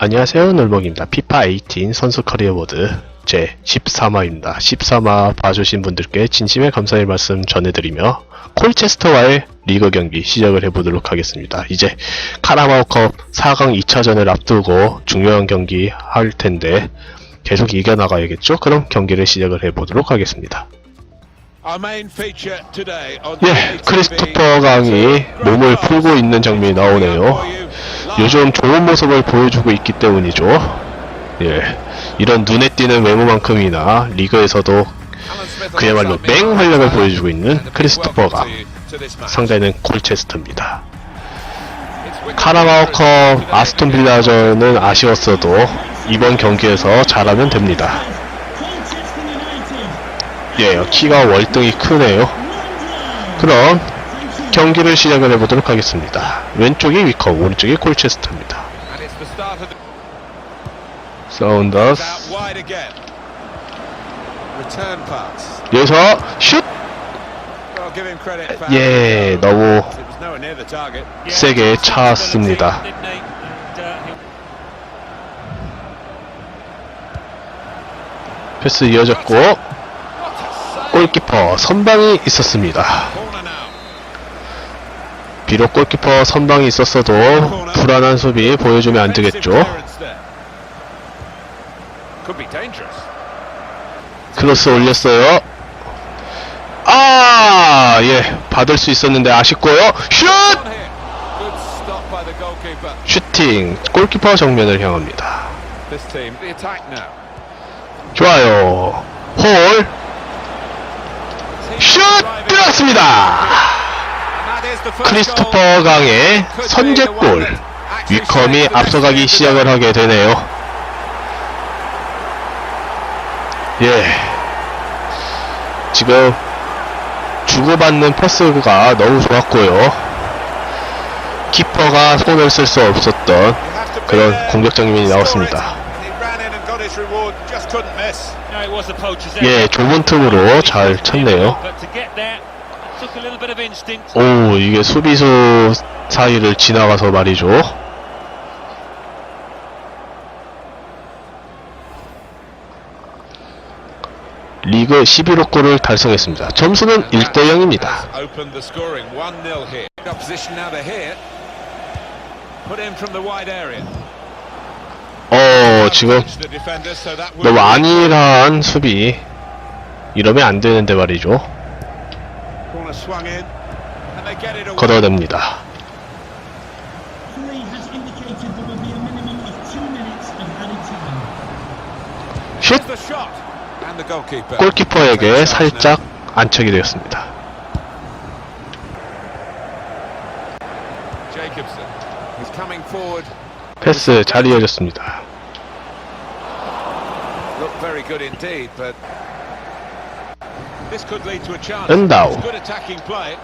안녕하세요 놀먹입니다. 피파 18 선수 커리어 모드 제 13화입니다. 13화 봐주신 분들께 진심의 감사의 말씀 전해드리며 콜체스터와의 리그 경기 시작을 해보도록 하겠습니다. 이제 카라바오컵 4강 2차전을 앞두고 중요한 경기 할 텐데 계속 이겨나가야겠죠? 그럼 경기를 시작을 해보도록 하겠습니다. 예, 크리스토퍼 강이 몸을 풀고 있는 장면이 나오네요. 요즘 좋은 모습을 보여주고 있기 때문이죠 예 이런 눈에 띄는 외모만큼이나 리그에서도 그야말로 맹 활약을 보여주고 있는 크리스토퍼가 상대는 콜체스터입니다 카라바오컵 아스톤 빌라전은 아쉬웠어도 이번 경기에서 잘하면 됩니다. 예, 키가 월등히 크네요. 그럼 경기를 시작을 해보도록 하겠습니다. 왼쪽이 위커, 오른쪽이 콜체스터입니다. 사운더스 여기서 슛! 예, 너무 세게 차왔습니다. 패스 이어졌고 골키퍼 선방이 있었습니다. 비록 골키퍼 선방이 있었어도 불안한 수비 보여주면 안 되겠죠. 크로스 올렸어요. 아, 예, 받을 수 있었는데 아쉽고요. 슛! 슈팅, 골키퍼 정면을 향합니다. 좋아요. 홀, 슛! 들어갔습니다! 크리스토퍼 강의 선제골. 위컴이 앞서가기 시작을 하게 되네요. 예. 지금 주고받는 패스가 너무 좋았고요. 키퍼가 손을 쓸 수 없었던 그런 공격 장면이 나왔습니다. 예, 좁은 틈으로 잘 쳤네요. 오, 이게 수비수 사이를 지나가서 말이죠. 리그 11호 골을 달성했습니다. 점수는 1대 0입니다. Opened the scoring 1-0 here. Opposition now to hit. Put in from the wide area. 어, 지금 너무 안일한 수비. 이러면 안 되는데 말이죠. 걷어냅니다. 슛! The shot. And the goalkeeper. 골키퍼에게 살짝 안착이 되었습니다. Jacobson. He's coming forward. 패스 잘 이어졌습니다. 은다오. It's good attacking play.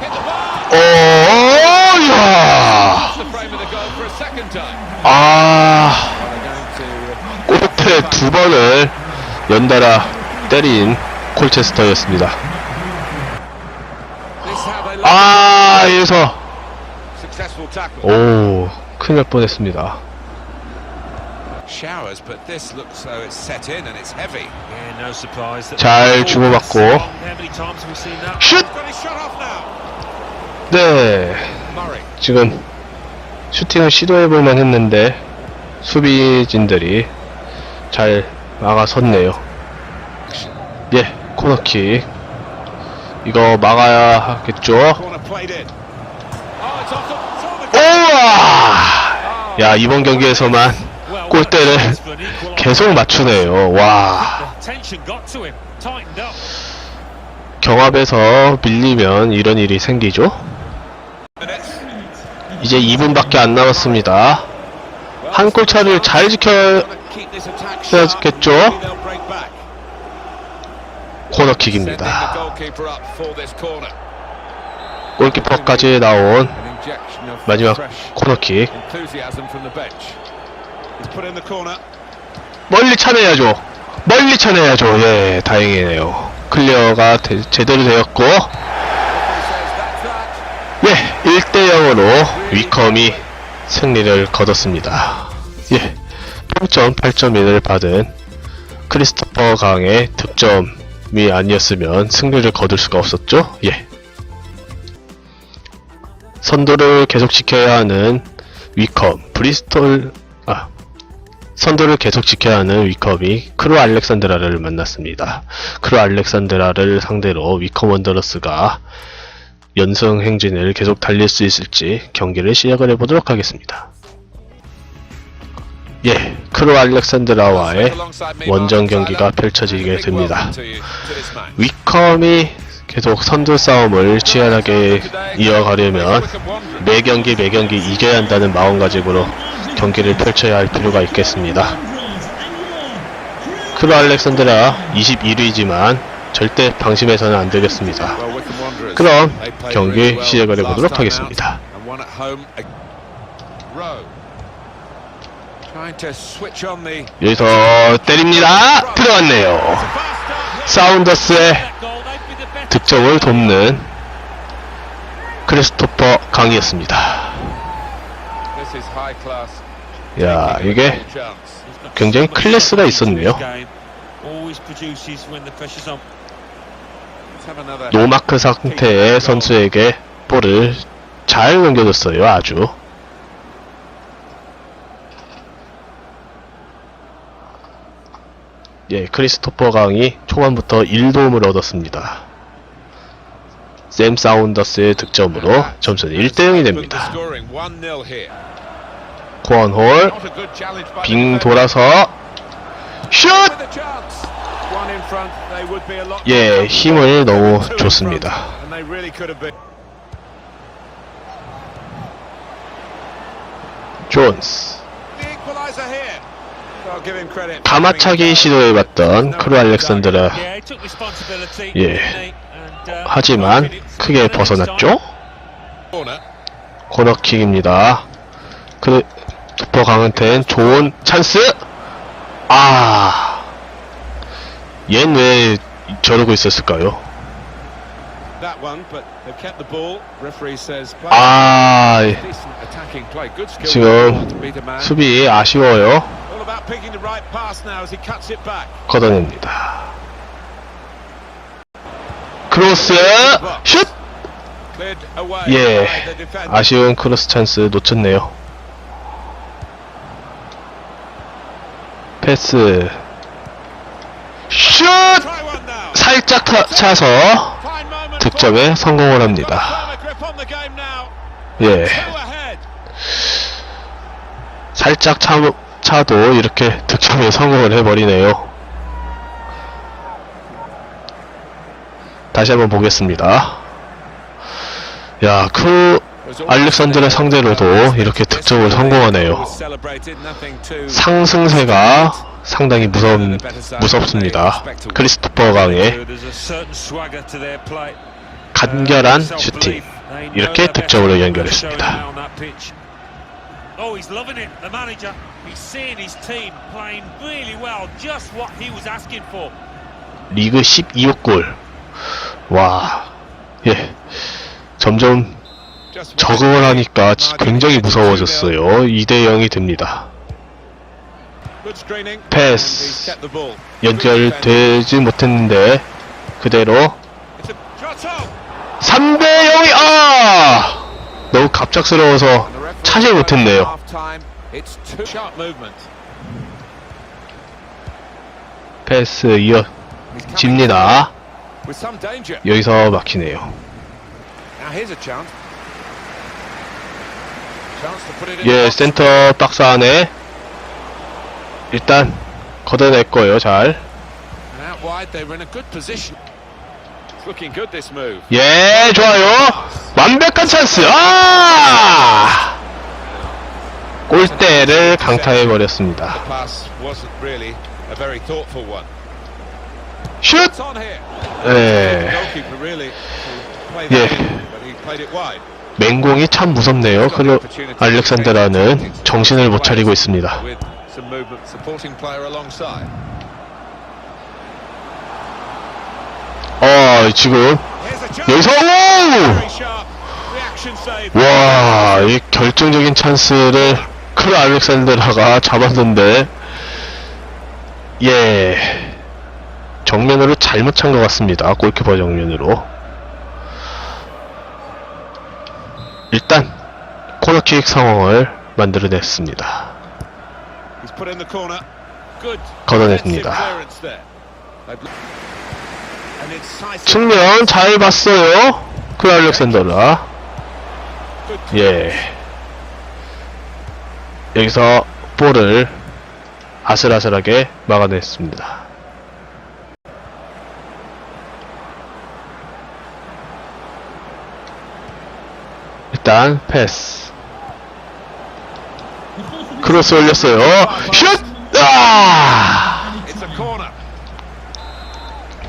Hit the bar. 오, 이야! The frame of the goal for a second time. 아, 골대 두 번을 연달아 때린 콜체스터였습니다. 아, 여기서. 오, 큰일 날 뻔했습니다. Showers, but this looks so it's set in and it's heavy. Yeah, no surprise. 잘 주고받고? 슛! 네. 지금 슈팅을 시도해볼만 했는데, 수비진들이 잘 막아섰네요. 예, 코너킥. 이거 막아야 하겠죠? Corner played in. Oh, it's off the, it's on the 우와! 야, 이번 경기에서만 골대를. 계속 맞추네요. 와. 경합에서 밀리면 이런 일이 생기죠? 이제 2분밖에 안 남았습니다. 한 골 차를 잘 지켜야 Gotta keep this attack sharp. 해야겠죠? Maybe they'll break back. Sending the 코너킥입니다. 골키퍼까지 나온 마지막 코너킥. 멀리 차내야죠. 멀리 차내야죠. 예, 다행이네요. 클리어가 되- 제대로 되었고. 예, 1대 0으로 위컴이 승리를 거뒀습니다. 예, 평점 8.1을 받은 크리스토퍼 강의 득점이 아니었으면 승리를 거둘 수가 없었죠. 예. 선두를 계속 지켜야 하는 위컴, 브리스톨, 아, 선두를 계속 지켜야 하는 위컴이 크루 알렉산드라를 만났습니다. 크루 알렉산드라를 상대로 위컴 원더러스가 연승 행진을 계속 달릴 수 있을지 경기를 시작을 해보도록 하겠습니다. 예, 크루 알렉산드라와의 원정 경기가 펼쳐지게 됩니다. 위컴이 계속 선두 싸움을 치열하게 이어가려면 매 경기 매 경기 이겨야 한다는 마음가짐으로 경기를 펼쳐야 할 필요가 있겠습니다. 크루 알렉산드라 21위지만 절대 방심해서는 안 되겠습니다. 그럼 경기 시작을 해보도록 하겠습니다. 여기서 때립니다. 들어왔네요. 사운더스의 득점을 돕는 크리스토퍼 강이었습니다. 야, 이게 굉장히 클래스가 있었네요. 노마크 상태의 선수에게 볼을 잘 넘겨줬어요. 아주. 예, 크리스토퍼 강이 초반부터 1도움을 얻었습니다. 샘 사운더스의 득점으로 점수는 1대0이 됩니다. 코언홀 빙 돌아서 슛! 예, 힘을 너무 줬습니다. 존스 가마차기 시도해봤던 크루 알렉산드라 예. 하지만 크게 벗어났죠? 코너킥입니다. 그 투퍼 강한텐 좋은 찬스. 아, 얜 왜 저러고 있었을까요? 아, 지금 수비 아쉬워요. 걷어냅니다. 크로스 슛! 예, 아쉬운 크로스 찬스 놓쳤네요. 패스 슛! 살짝 타, 차서 득점에 성공을 합니다. 예, 살짝 차, 차도 이렇게 득점에 성공을 해버리네요. 다시 한번 보겠습니다. 야, 크 알렉산드를 상대로도 이렇게 득점을 성공하네요. 상승세가 상당히 무섭, 무섭습니다. 크리스토퍼 강의 간결한 슈팅. 이렇게 득점으로 연결했습니다. Oh, he's loving it, the manager. He's seeing his team playing really well, just what he was asking for. 리그 12호 골. 와, 예. 점점 적응을 하니까 굉장히 무서워졌어요. 2대 0이 됩니다. 패스. 연결되지 못했는데 그대로 3대 0이 아! 너무 갑작스러워서 차지 못했네요. 패스 이어집니다. 여기서 막히네요. 예, 센터 박스 안에 일단 걷어낼 거예요. 잘. 예, 좋아요. 완벽한 찬스. 아! 골대를 강타해 버렸습니다. 슛! 예. 예. 맹공이 참 무섭네요. 그리고 알렉산드라는 정신을 못 차리고 있습니다. 어, 지금 여기서 오! 와, 이 결정 결정적인 찬스를 크루 알렉산드라가 잡았는데 예 정면으로 잘못 찬 것 같습니다 골키퍼 정면으로 일단 코너킥 상황을 만들어냈습니다. 걷어냈습니다. 측면 잘 봤어요 알렉산드라 good 예. 여기서 볼을 아슬아슬하게 막아냈습니다. 일단 패스. 크로스 올렸어요. 슛! 아!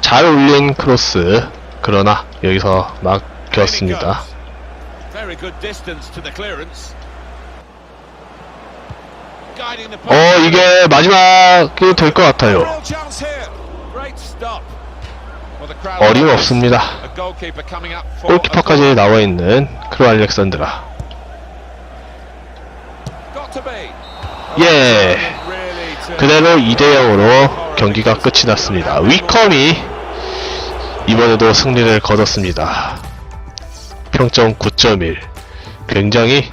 잘 올린 크로스. 그러나 여기서 막혔습니다. 어, 이게 마지막이 될 것 같아요. 어림없습니다. 골키퍼까지 나와 있는 크루 알렉산드라. 예. 그대로 2대 0으로 경기가 끝이 났습니다. 위컴이 이번에도 승리를 거뒀습니다. 평점 9.1. 굉장히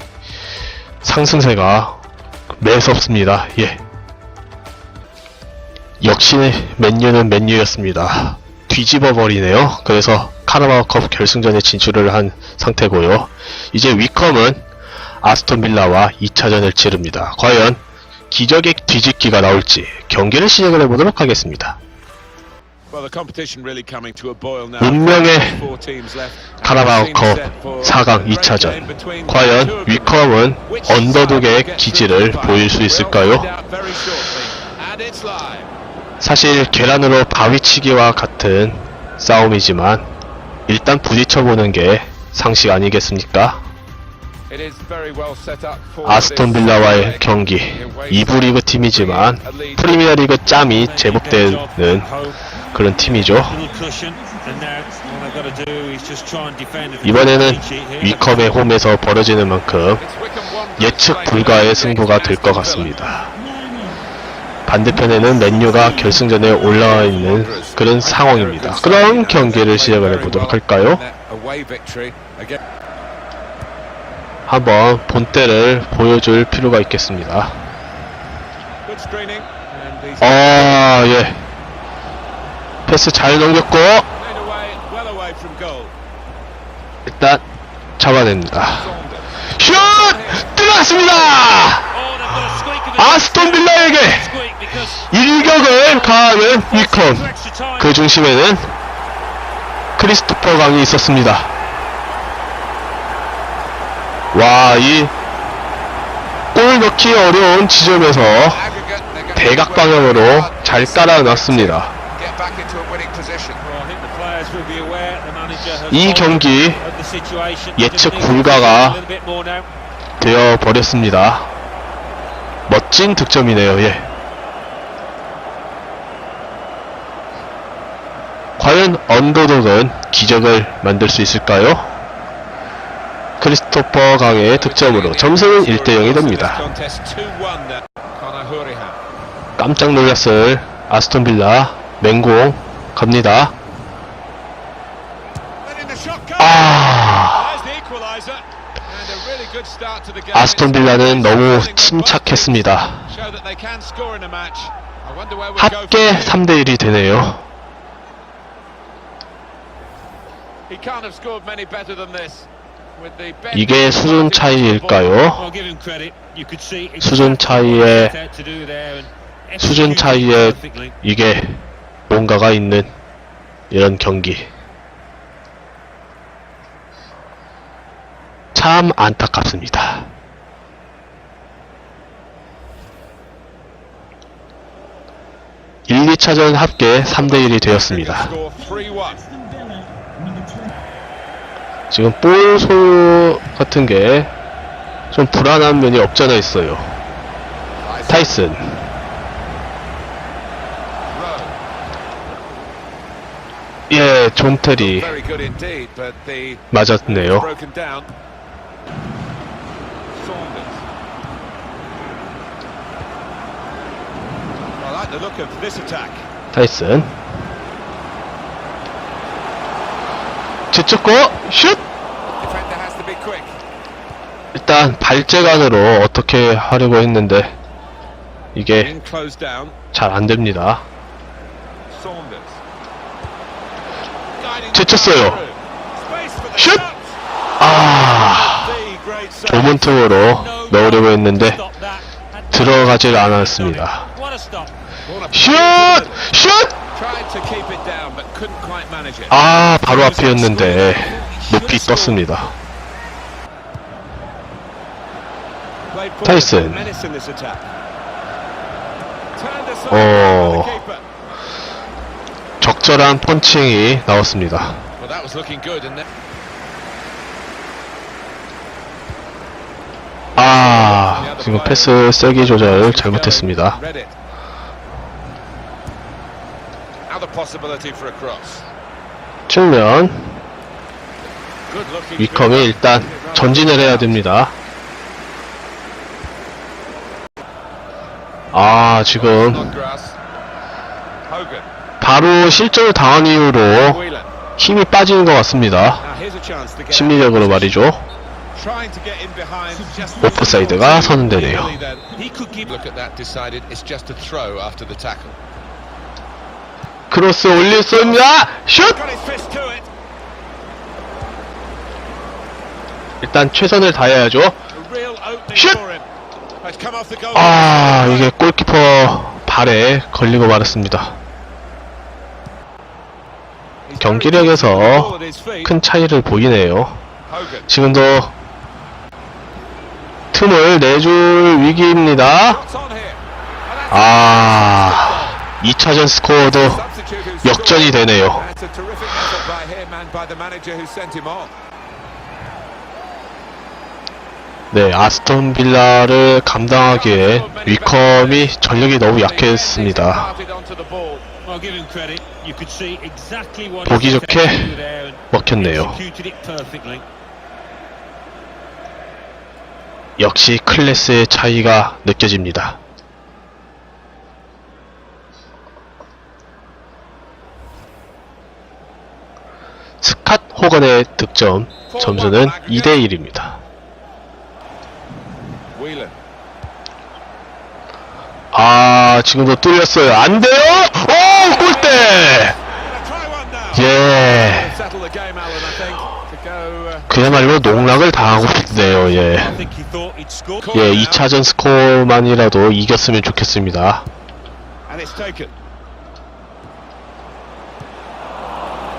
상승세가 매섭습니다. 예. 역시 맨유는 맨유였습니다. 뒤집어 버리네요. 그래서 카라바오컵 결승전에 진출을 한 상태고요. 이제 위컴은 아스톤 빌라와 2차전을 치릅니다. 과연 기적의 뒤집기가 나올지 경기를 시작을 해보도록 하겠습니다. 운명의. 카라바오컵 4강 2차전 과연 위컴은 언더독의 기질을 보일 수 있을까요? 사실 계란으로 바위치기와 같은 싸움이지만 일단 부딪혀보는 게 상식 아니겠습니까? 아스톤 빌라와의 경기 2부 리그 팀이지만 프리미어 리그 짬이 제법 되는 그런 팀이죠. 이번에는 위컴의 홈에서 벌어지는 만큼 예측 불가의 승부가 될 것 같습니다. 반대편에는 맨유가 결승전에 올라와 있는 그런 상황입니다. 그럼 경기를 시작을 해보도록 할까요? 한번 본때를 보여줄 필요가 있겠습니다. 아, 예. 패스 잘 넘겼고, 일단 잡아냅니다. 슛! 들어갔습니다! 아스톤 빌라에게 일격을 가하는 위컴. 그 중심에는 크리스토퍼 강이 있었습니다. 와, 이 골 넣기 어려운 지점에서 대각 방향으로 잘 깔아놨습니다. 이 경기 예측 불가가 되어 버렸습니다. 멋진 득점이네요. 예. 과연 언더독은 기적을 만들 수 있을까요? 크리스토퍼 강의 득점으로 점수는 1대 0이 됩니다. 깜짝 놀랐을 아스톤 빌라 맹공 갑니다. 아, 아스톤 빌라는 너무 침착했습니다. 합계 3대 1이 되네요. 이게 수준 차이일까요? 수준 차이에 수준 차이에 이게 뭔가가 있는 이런 경기. 참 안타깝습니다. 일, 2차전 합계 3대1이 되었습니다. 지금 볼 소유 같은 게 좀 불안한 면이 없잖아 있어요. 타이슨. 예, 존 테리 맞았네요. Saunders. I like the look of this attack. 타이슨 뒤쫓고 슛! Defender has to be quick. 일단 발재간으로 어떻게 하려고 했는데 이게 In closed down. 잘 안됩니다 Saunders. Guiding 제쳤어요. through. Space for the Shoot! shots. 아 The great save. 좁은 틈으로 넣으려고 했는데 들어가질 않았습니다 슛! 슛! 아 바로 앞이었는데 높이 떴습니다 Oh. the keeper. 적절한 펀칭이 나왔습니다 Well, that was looking good, and then 아 지금 패스 세기 조절 잘못했습니다. 측면. 위컴이 일단 전진을 해야 됩니다 아 지금. 바로 실점을 당한 이후로. 힘이 빠지는 것 같습니다 심리적으로 말이죠 오프사이드가 선언되네요. 크로스 올릴 수 있냐 슛! 일단 최선을 다해야죠 goal. 아 이게 골키퍼 발에 걸리고 말았습니다 경기력에서. 큰 차이를 보이네요. 지금도 틈을 내줄 위기입니다 아 2차전 스코어도 역전이. 되네요. 네 아스톤 빌라를 감당하기에 위컴이 전력이 너무 약했습니다 보기 좋게 먹혔네요. 역시 클래스의 차이가 느껴집니다. 스캇 호건의 득점 점수는 2대1입니다. Whelan. 아 지금도 뚫렸어요. 안 돼요? 오 골대. 예 Uh, 그야말로 농락을 당하고 싶네요 예. 예 2차전 스코어만이라도 이겼으면 좋겠습니다.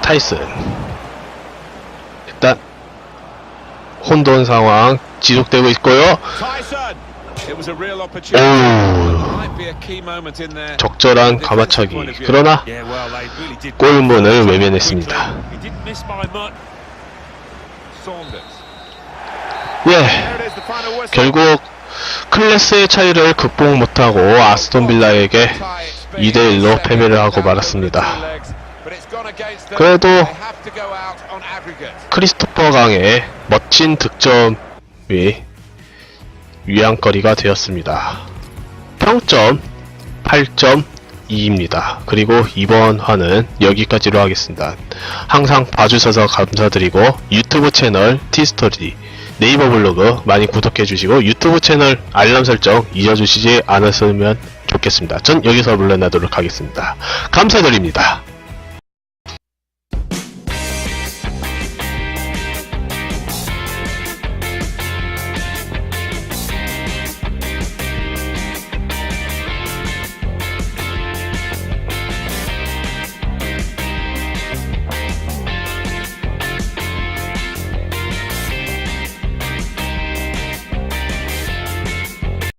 타이슨 일단 혼돈 상황 지속되고 있고요. 오. 적절한 가마차기 그러나. 골문을 외면했습니다 예. 결국 클래스의 차이를 극복 못하고 아스톤 빌라에게 2대1로 패배를 하고 말았습니다 그래도 크리스토퍼 강의 멋진 득점이 위안거리가 되었습니다. 평점 8.2입니다. 그리고 이번 화는 여기까지로 하겠습니다. 항상 봐주셔서 감사드리고 유튜브 채널 티스토리 네이버 블로그 많이 구독해 주시고 유튜브 채널 알람 설정 잊어주시지 않았으면 좋겠습니다. 전 여기서 물러나도록 하겠습니다. 감사드립니다.